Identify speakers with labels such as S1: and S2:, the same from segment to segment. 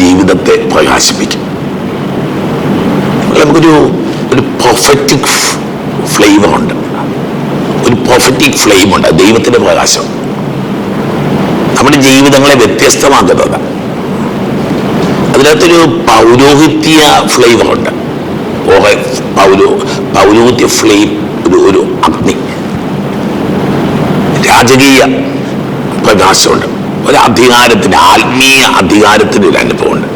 S1: ജീവിതത്തെ പ്രകാശിപ്പിക്കും. നമുക്കൊരു ഒരു പ്രൊഫറ്റിക് ഫ്ലേവർ ഉണ്ട്. ഒരു പ്രൊഫറ്റിക് ഫ്ലെയിം ഉണ്ട് ദൈവത്തിന്റെ പ്രകാശം. നമ്മുടെ ജീവിതങ്ങളെ വ്യത്യസ്തമാക്കുന്നത്. അതിനകത്തൊരു പൗരോഹിത്യ ഫ്ലേവർ ഉണ്ട്. പൗരോ പൗരോഹിത്യ ഫ്ലെയിം ഒരു ഒരു അഗ്നി. രാജകീയ പ്രകാശമുണ്ട്. ഒരു അധികാരത്തിന് ആത്മീയ അധികാരത്തിന് ഒരു അനുഭവമുണ്ട്.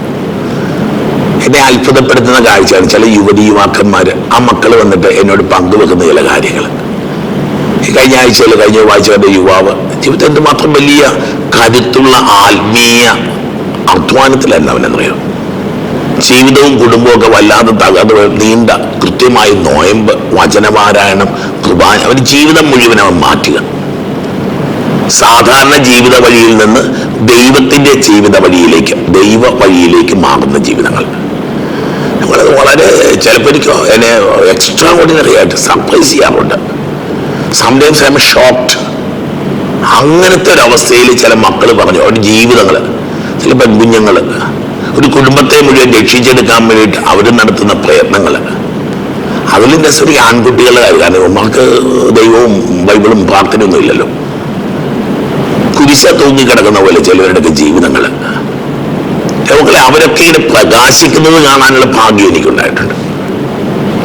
S1: എന്നെ അത്ഭുതപ്പെടുത്തുന്ന കാഴ്ചയാണ് ചില യുവതി യുവാക്കന്മാർ ആ മക്കൾ വന്നിട്ട് എന്നോട് പങ്കുവെക്കുന്ന ചില കാര്യങ്ങൾ കഴിഞ്ഞ ആഴ്ചയിൽ കഴിഞ്ഞ വായിച്ചവരുടെ യുവാവ് ജീവിതത്തിൽ എന്തുമാത്രം വലിയ കരുത്തുള്ള ആത്മീയ അധ്വാനത്തിലായിരുന്നു അവനെന്നറിയാം ജീവിതവും കുടുംബവും ഒക്കെ വല്ലാതെ തകർന്ന് നീണ്ട കൃത്യമായി നോയമ്പ് വചനപാരായണം കുർബാന അവൻ ജീവിതം മുഴുവൻ അവൻ മാറ്റുക. സാധാരണ ജീവിത വഴിയിൽ നിന്ന് ദൈവത്തിന്റെ ജീവിത വഴിയിലേക്ക് ദൈവ വഴിയിലേക്ക് മാറുന്ന ജീവിതങ്ങൾ. നമ്മളത് വളരെ ചിലപ്പോൾ എനിക്ക് എന്നെ എക്സ്ട്രാ ഓർഡിനറി ആയിട്ട് സർപ്രൈസ് ചെയ്യാറുണ്ട്. സംടൈംസ് ഐ എം ഷോക്ക്ഡ് അങ്ങനത്തെ ഒരു അവസ്ഥയിൽ ചില മക്കൾ പറഞ്ഞു അവരുടെ ജീവിതങ്ങൾ ചില പെൺകുഞ്ഞുങ്ങൾ ഒരു കുടുംബത്തെ മുഴുവൻ രക്ഷിച്ചെടുക്കാൻ വേണ്ടിയിട്ട് അവർ നടത്തുന്ന പ്രയത്നങ്ങൾ അതിൽ നെസറി ആൺകുട്ടികളുടെ കാര്യം കാരണം നമുക്ക് ദൈവവും ബൈബിളും പ്രാർത്ഥനയൊന്നും ഇല്ലല്ലോ. കുരിശ തൂങ്ങിക്കിടക്കുന്ന പോലെ ചിലവരുടെയൊക്കെ ജീവിതങ്ങൾ. മക്കളെ അവരൊക്കെ ഇങ്ങനെ പ്രകാശിക്കുന്നത് കാണാനുള്ള ഭാഗ്യം എനിക്കുണ്ടായിട്ടുണ്ട്.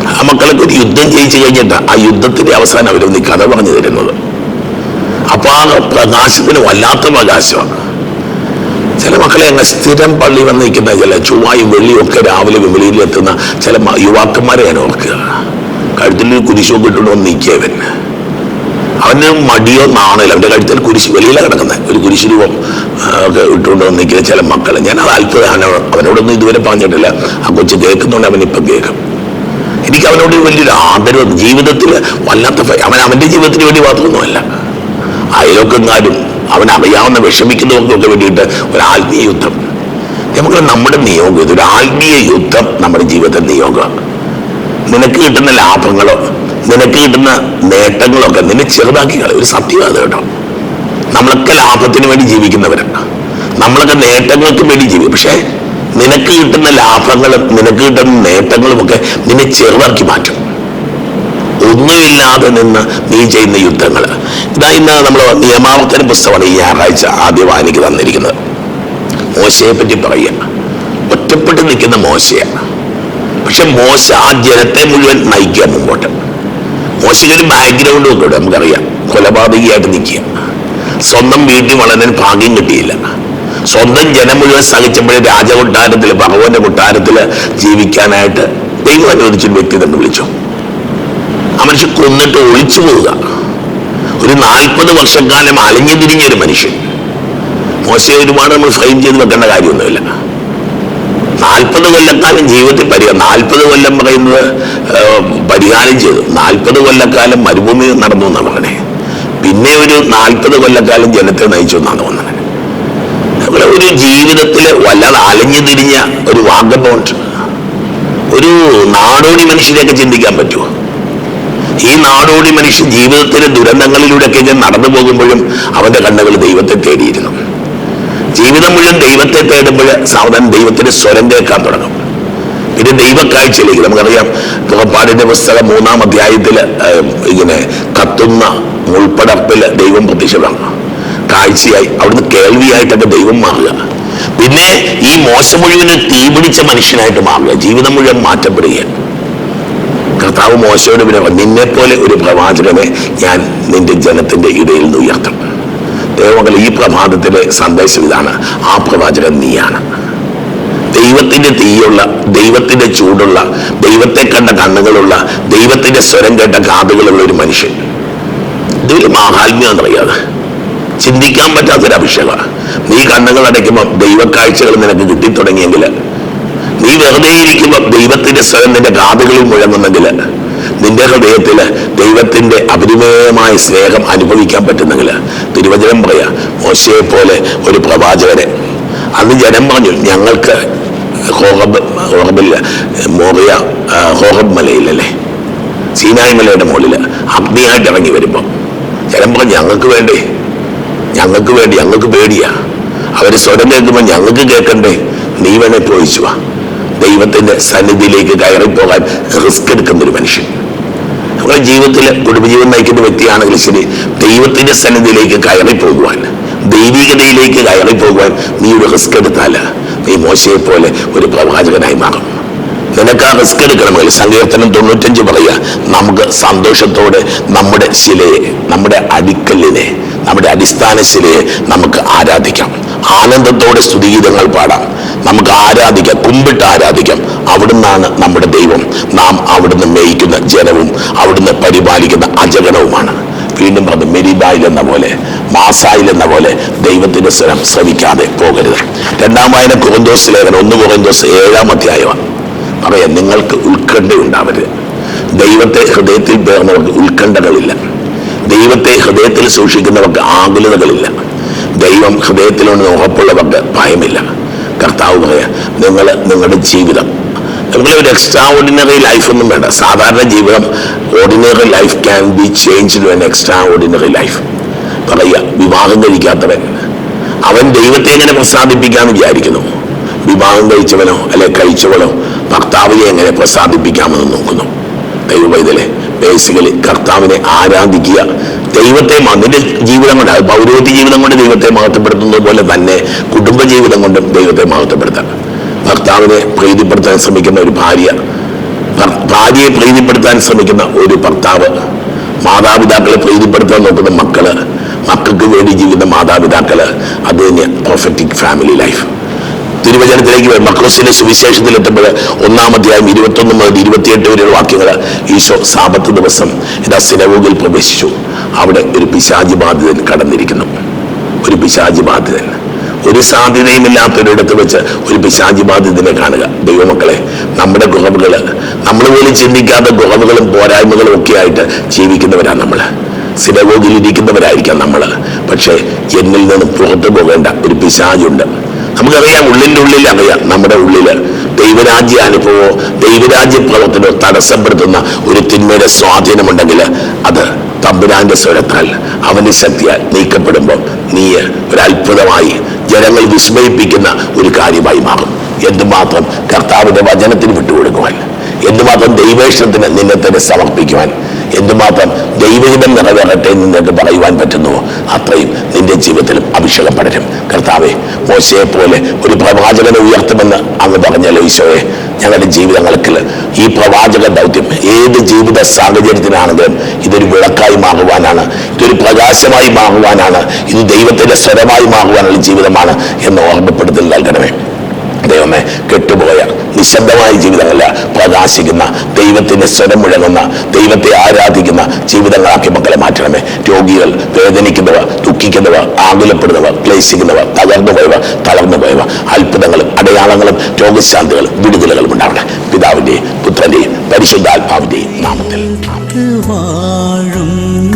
S1: ആ മക്കളൊക്കെ ഒരു യുദ്ധം ജയിച്ചു കഴിഞ്ഞിട്ട് ആ യുദ്ധത്തിന്റെ അവസാനം അവരൊന്ന് കഥ പറഞ്ഞു തരുന്നത്. അപ്പൊ ആ പ്രകാശത്തിന് വല്ലാത്ത പ്രകാശമാണ്. ചില മക്കളെ അങ്ങനെ സ്ഥിരം പള്ളി വന്ന് നിൽക്കുന്ന ചില ചൊവ്വായും വെള്ളിയും ഒക്കെ രാവിലെ വെളിയിലെത്തുന്ന ചില യുവാക്കന്മാരെ ഞാൻ ഓർക്കുക. കഴുത്തിൽ കുരിശോ കിട്ടുന്നു നിൽക്കിയവന്നെ അവന് മടിയോ നാണല്ലോ അവന്റെ കഴുത്തിൽ കുരിശ് വെളിയിലാണ് കിടക്കുന്നത് ഒരു കുരിശ് രൂപം ഒക്കെ ഇട്ടുകൊണ്ട് വന്നിരിക്കുന്ന ചില മക്കൾ ഞാൻ അത് അത്ഭുത അവനോട് അവനോടൊന്നും ഇതുവരെ പറഞ്ഞിട്ടില്ല. ആ കൊച്ചു കേൾക്കുന്നുണ്ട് അവൻ ഇപ്പം കേൾക്കും. എനിക്ക് അവനോട് വലിയൊരു ആദരവ്. ജീവിതത്തിൽ വല്ലാത്ത അവൻ അവന്റെ ജീവിതത്തിന് വേണ്ടി മാത്രമൊന്നുമല്ല. അയലോക്കങ്ങാരും അവൻ അറിയാവുന്ന വിഷമിക്കുന്നവർക്കൊക്കെ വേണ്ടിയിട്ട് ഒരു ആത്മീയ യുദ്ധം. നമുക്ക് നമ്മുടെ നിയോഗം ഇതൊരു ആത്മീയ യുദ്ധം നമ്മുടെ ജീവിതത്തിൽ നിയോഗം. നിനക്ക് കിട്ടുന്ന ലാഭങ്ങളോ നിനക്ക് കിട്ടുന്ന നേട്ടങ്ങളൊക്കെ നിന്നെ ചെറുതാക്കി കളയും. ഒരു സത്യമാണ് കേട്ടോ. നമ്മളൊക്കെ ലാഭത്തിന് വേണ്ടി ജീവിക്കുന്നവരാണ് നമ്മളൊക്കെ നേട്ടങ്ങൾക്ക് വേണ്ടി ജീവിക്കും പക്ഷേ നിനക്ക് കിട്ടുന്ന ലാഭങ്ങളും നിനക്ക് കിട്ടുന്ന നേട്ടങ്ങളും ഒക്കെ നിന്നെ ചെറുതാക്കി മാറ്റും. ഒന്നുമില്ലാതെ നിന്ന് നീ ചെയ്യുന്ന യുദ്ധങ്ങൾ. ഇതാ ഇന്ന് നമ്മൾ നിയമാവർത്തന പുസ്തകമാണ് ഈ ഞായറാഴ്ച ആദ്യം എനിക്ക് തന്നിരിക്കുന്നത്. മോശയെ പറ്റി പറയുക. ഒറ്റപ്പെട്ട് നിൽക്കുന്ന മോശയാണ്. പക്ഷെ മോശ ആ ജനത്തെ മുഴുവൻ നയിക്കുക മുമ്പോട്ട്. മോശയ്ക്ക് ഒരു ബാക്ക്ഗ്രൗണ്ടും ഒക്കെ ഉണ്ട് നമുക്കറിയാം. കൊലപാതകിയായിട്ട് നിൽക്കുക സ്വന്തം വീട്ടിൽ വളരാൻ ഭാഗ്യം കിട്ടിയില്ല. സ്വന്തം ജനം മുഴുവൻ സഹിച്ചപ്പോഴേ രാജകൊട്ടാരത്തിൽ ഭഗവാന്റെ കൊട്ടാരത്തിൽ ജീവിക്കാനായിട്ട് ദൈവം അനുവദിച്ചൊരു വ്യക്തി തന്നെ വിളിച്ചു. ആ മനുഷ്യൻ കൊന്നിട്ട് ഒളിച്ചു പോവുക. ഒരു നാൽപ്പത് വർഷക്കാലം അലഞ്ഞു തിരിഞ്ഞ ഒരു മനുഷ്യൻ. മോശയെ ഒരുപാട് നമ്മൾ ഫ്രെയിം ചെയ്ത് വെക്കേണ്ട കാര്യമൊന്നുമില്ല. നാൽപ്പത് കൊല്ലക്കാലം ജീവിതത്തിൽ പരിഹാരം നാൽപ്പത് കൊല്ലം പറയുന്നത് പരിഹാരം ചെയ്തു. നാൽപ്പത് കൊല്ലക്കാലം മരുഭൂമി നടന്നു എന്നാണ് പറഞ്ഞത് പിന്നെ ഒരു നാൽപ്പത് കൊല്ലക്കാലം ജനത്തെ നയിച്ചു എന്നാണ് തോന്നുന്നത് നമ്മളെ ഒരു ജീവിതത്തിൽ വല്ലാതെ അലഞ്ഞു തിരിഞ്ഞ ഒരു വാഗബോണ്ട് ഒരു നാടോടി മനുഷ്യനെയൊക്കെ ചിന്തിക്കാൻ പറ്റുമോ? ഈ നാടോടി മനുഷ്യൻ ജീവിതത്തിലെ ദുരന്തങ്ങളിലൂടെയൊക്കെ ഞാൻ നടന്നു പോകുമ്പോഴും അവന്റെ കണ്ണുകൾ ദൈവത്തെ തേടിയിരുന്നു. ജീവിതം മുഴുവൻ ദൈവത്തെ തേടുമ്പോൾ സാവധാനം ദൈവത്തിന്റെ സ്വരം കേൾക്കാൻ തുടങ്ങും. പിന്നെ ദൈവക്കാഴ്ചയിലേക്ക് നമുക്കറിയാം പുറപ്പാടിന്റെ പുസ്തകം മൂന്നാം അധ്യായത്തിൽ ഇങ്ങനെ കത്തുന്ന മുൾപ്പടപ്പിൽ ദൈവം പ്രത്യക്ഷമാണ് കാഴ്ചയായി അവിടുന്ന് കേൾവിയായിട്ടൊക്കെ ദൈവം മാറുക. പിന്നെ ഈ മോശം മുഴുവനും തീ പിടിച്ച മനുഷ്യനായിട്ട് മാറുക. ജീവിതം മുഴുവൻ മാറ്റപ്പെടുകയാണ്. കർത്താവ് മോശയോട് പിന്നെ നിന്നെ പോലെ ഒരു പ്രവാചകനെ ഞാൻ നിന്റെ ജനത്തിന്റെ ഇടയിൽ നിന്ന് ഉയർത്തും ദൈവമകൾ ഈ പ്രഭാതത്തിലെ സന്ദേശം ഇതാണ് ആ പ്രവാചകൻ നീയാണ്. ദൈവത്തിന്റെ തീയുള്ള ദൈവത്തിന്റെ ചൂടുള്ള ദൈവത്തെ കണ്ട കണ്ണുകളുള്ള ദൈവത്തിന്റെ സ്വരം കേട്ട കാതുകളുള്ള ഒരു മനുഷ്യൻ. ഇതൊരു മഹാത്മ്യം എന്നറിയാതെ ചിന്തിക്കാൻ പറ്റാത്തൊരു അഭിഷേകമാണ്. നീ കണ്ണുകൾ അടയ്ക്കുമ്പോൾ ദൈവക്കാഴ്ചകൾ നിനക്ക് കിട്ടിത്തുടങ്ങിയെങ്കിൽ നീ വെറുതെ ഇരിക്കുമ്പോൾ ദൈവത്തിന്റെ സ്വരം നിന്റെ കാതുകളിൽ മുഴങ്ങുന്നെങ്കിൽ നിന്റെ ഹൃദയത്തിൽ ദൈവത്തിന്റെ അപരിമയമായ സ്നേഹം അനുഭവിക്കാൻ പറ്റുന്നെങ്കിൽ തിരുവചനം പറയാ മോശയെ പോലെ ഒരു പ്രവാചകനെ. അന്ന് ജനം പറഞ്ഞു ഞങ്ങൾക്ക് ഹോഹബ് ഹോഹബില്ല മോറിയ ഹോഹബ് മലയിലല്ലേ? സീനായ് മലയുടെ മുകളിൽ അഗ്നിയായിട്ട് ഇറങ്ങി വരുമ്പം ജനം പറഞ്ഞു ഞങ്ങൾക്ക് വേണ്ടേ? ഞങ്ങൾക്ക് വേണ്ടി ഞങ്ങൾക്ക് പേടിയാ. അവർ സ്വരം കേൾക്കുമ്പോൾ ഞങ്ങൾക്ക് കേൾക്കണ്ടേ? നീ വേണേ പോയിച്ചുവാ ദൈവത്തിന്റെ സന്നിധിയിലേക്ക് കയറിപ്പോകാൻ റിസ്ക് എടുക്കുന്ന ഒരു മനുഷ്യൻ. നമ്മുടെ ജീവിതത്തിൽ കുടുംബജീവൻ നയിക്കുന്ന വ്യക്തിയാണെങ്കിൽ ശരി ദൈവത്തിന്റെ സന്നിധിയിലേക്ക് കയറി പോകുവാൻ ദൈവികതയിലേക്ക് കയറി പോകുവാൻ നീ ഒരു റിസ്ക് എടുത്താൽ നീ മോശയെ പോലെ ഒരു പ്രവാചകനായി മാറും. നിനക്ക് ആ റിസ്ക് എടുക്കണമെങ്കിൽ സങ്കീർത്തനം തൊണ്ണൂറ്റഞ്ച് പറയുക നമുക്ക് സന്തോഷത്തോടെ നമ്മുടെ ശിലയെ നമ്മുടെ അടിക്കല്ലിനെ നമ്മുടെ അടിസ്ഥാന ശിലയെ നമുക്ക് ആരാധിക്കാം. ആനന്ദത്തോടെ സ്തുതിഗീതങ്ങൾ പാടാം. നമുക്ക് ആരാധിക്കാം കുമ്പിട്ട് ആരാധിക്കാം. അവിടുന്നാണ് നമ്മുടെ ദൈവം. നാം അവിടുന്ന് മേയിക്കുന്ന ജനവും അവിടുന്ന് പരിപാലിക്കുന്ന അജഗണവുമാണ്. വീണ്ടും പറഞ്ഞു മെരിബായിൽ എന്ന പോലെ മാസായിൽ എന്ന പോലെ ദൈവത്തിന്റെ സ്വരം ശ്രമിക്കാതെ പോകരുത്. രണ്ടാം വായന കുറുന്തോസ് ലേഖനം ഒന്ന് കുറുന്തോസ് ഏഴാം അധ്യായമാണ് പറയാം നിങ്ങൾക്ക് ഉത്കണ്ഠയുണ്ടാവരുത്. ദൈവത്തെ ഹൃദയത്തിൽ പേർന്നവർക്ക് ഉത്കണ്ഠകളില്ല. ദൈവത്തെ ഹൃദയത്തിൽ സൂക്ഷിക്കുന്നവർക്ക് ആകുലതകളില്ല. ദൈവം ഹൃദയത്തിലുണ്ട് ഉറപ്പുള്ളവർക്ക് ഭയമില്ല. കർത്താവ് പറയാം നിങ്ങൾ നിങ്ങളുടെ ജീവിതം നിങ്ങൾ ഒരു എക്സ്ട്രാ ഓർഡിനറി ലൈഫ് ഒന്നും വേണ്ട. സാധാരണ ജീവിതം ordinary life can be change to an extraordinary life പറയുക വിവാഹം കഴിക്കാത്തവൻ അവൻ ദൈവത്തെ എങ്ങനെ പ്രസാദിപ്പിക്കാമെന്ന് വിചാരിക്കുന്നു? വിവാഹം കഴിച്ചവനോ അല്ലെ കഴിച്ചവനോ ഭർത്താവിനെ എങ്ങനെ പ്രസാദിപ്പിക്കാമെന്ന് നോക്കുന്നു? ദൈവവൈതലെ ബേസിക്കലി കർത്താവിനെ ആരാധിക്കുക. ദൈവത്തെ നിന്റെ ജീവിതം കൊണ്ട് പൗരോഹിത്യ ജീവിതം കൊണ്ട് ദൈവത്തെ മഹത്വപ്പെടുത്തുന്നത് പോലെ തന്നെ കുടുംബ ജീവിതം കൊണ്ടും ദൈവത്തെ മഹത്വപ്പെടുത്താം ഭർത്താവിനെ പ്രീതിപ്പെടുത്താൻ ശ്രമിക്കുന്ന ഒരു ഭാര്യ ഭാര്യയെ പ്രീതിപ്പെടുത്താൻ ശ്രമിക്കുന്ന ഒരു ഭർത്താവ് മാതാപിതാക്കളെ പ്രീതിപ്പെടുത്താൻ നോക്കുന്ന മക്കൾ മക്കൾക്ക് വേണ്ടി ജീവിക്കുന്ന മാതാപിതാക്കൾ അത് തന്നെ പെർഫെക്റ്റ് ഫാമിലി ലൈഫ് തിരുവചനത്തിലേക്ക് മക്രോസിന്റെ സുവിശേഷത്തിൽ എത്തുമ്പോൾ ഒന്നാം അധ്യായം ഇരുപത്തൊന്ന് മുതൽ ഇരുപത്തിയെട്ട് വരെയുള്ള വാക്യങ്ങൾ ഈശോ സാപത്ത് ദിവസം ഇതാ സിനവോഗിൽ പ്രവേശിച്ചു. അവിടെ ഒരു പിശാചി ബാധിതൻ കടന്നിരിക്കുന്നു. ഒരു പിശാചി ബാധിതൻ ഒരു സാധ്യതയും ഇല്ലാത്തൊരിടത്ത് വെച്ച് ഒരു പിശാചി ബാധിതനെ കാണുക. ദൈവമക്കളെ നമ്മുടെ ഗുഹവുകൾ നമ്മൾ പോലും ചിന്തിക്കാത്ത ഗുഹവുകളും പോരായ്മകളും ഒക്കെ ആയിട്ട് ജീവിക്കുന്നവരാണ് നമ്മൾ സിനഗോഗിൽ ഇരിക്കുന്നവരായിരിക്കാം നമ്മൾ പക്ഷേ എന്നിൽ നിന്ന് പുറത്തു പോകേണ്ട ഒരു പിശാചുണ്ട്. നമുക്കറിയാം ഉള്ളിന്റെ ഉള്ളിൽ അറിയാം നമ്മുടെ ഉള്ളിൽ ദൈവരാജ്യ അനുഭവമോ ദൈവരാജ്യ പ്രവർത്തനമോ തടസ്സപ്പെടുത്തുന്ന ഒരു തിന്മയുടെ സ്വാധീനമുണ്ടെങ്കിൽ അത് തമ്പുരാന്റെ സ്വരത്താൽ അവന്റെ ശക്തിയാൽ നീക്കപ്പെടുമ്പോൾ നീ ഒരത്ഭുതമായി ജനങ്ങൾ വിസ്മയിപ്പിക്കുന്ന ഒരു കാര്യമായി മാറും. എന്തുമാത്രം കർത്താവിന്റെ വചനത്തിന് വിട്ടുകൊടുക്കുവാൻ. എന്തുമാത്രം ദൈവേഷണത്തിന് നിന്നെ തന്നെ സമർപ്പിക്കുവാൻ എന്തുമാത്രം ദൈവഹിതം നിറവേറട്ടെ നിനക്ക് പറയുവാൻ പറ്റുന്നുവോ അത്രയും നിന്റെ ജീവിതത്തിലും അഭിഷേകം പടരും കർത്താവെ മോശയെ പോലെ ഒരു പ്രവാചകനെ ഉയർത്തുമെന്ന് അങ്ങ് പറഞ്ഞല്ലോ ഈശോയെ. ഞങ്ങളുടെ ജീവിതങ്ങൾക്ക് ഈ പ്രവാചക ദൗത്യം ഏത് ജീവിത സാഹചര്യത്തിനാണെങ്കിലും ഇതൊരു വിളക്കായി മാറുവാനാണ് ഇതൊരു പ്രകാശമായി മാറുവാനാണ് ഇത് ദൈവത്തിന്റെ സ്വരമായി മാറുവാനുള്ള ജീവിതമാണ് എന്ന് ഓർമ്മപ്പെടുത്തൽ നൽകണമേ. നിശബ്ദമായ ജീവിതമല്ല പ്രകാശിക്കുന്ന ദൈവത്തിന്റെ സ്വരം മുഴങ്ങുന്ന ദൈവത്തെ ആരാധിക്കുന്ന ജീവിതങ്ങളാക്കി മക്കളെ മാറ്റണമേ. രോഗികൾ വേദനിക്കുന്നവർ ദുഃഖിക്കുന്നവർ ആകുലപ്പെടുന്നവർ ക്ലേശിക്കുന്നവർ തകർന്നു പോയവർ തളർന്നു പോയവർ. അത്ഭുതങ്ങളും അടയാളങ്ങളും രോഗശാന്തികളും വിടുതലുകളും ഉണ്ടാവണം പിതാവിന്റെയും പുത്രന്റെയും പരിശുദ്ധാത്മാവിന്റെയും നാമത്തിൽ.
S2: വാഴുന്ന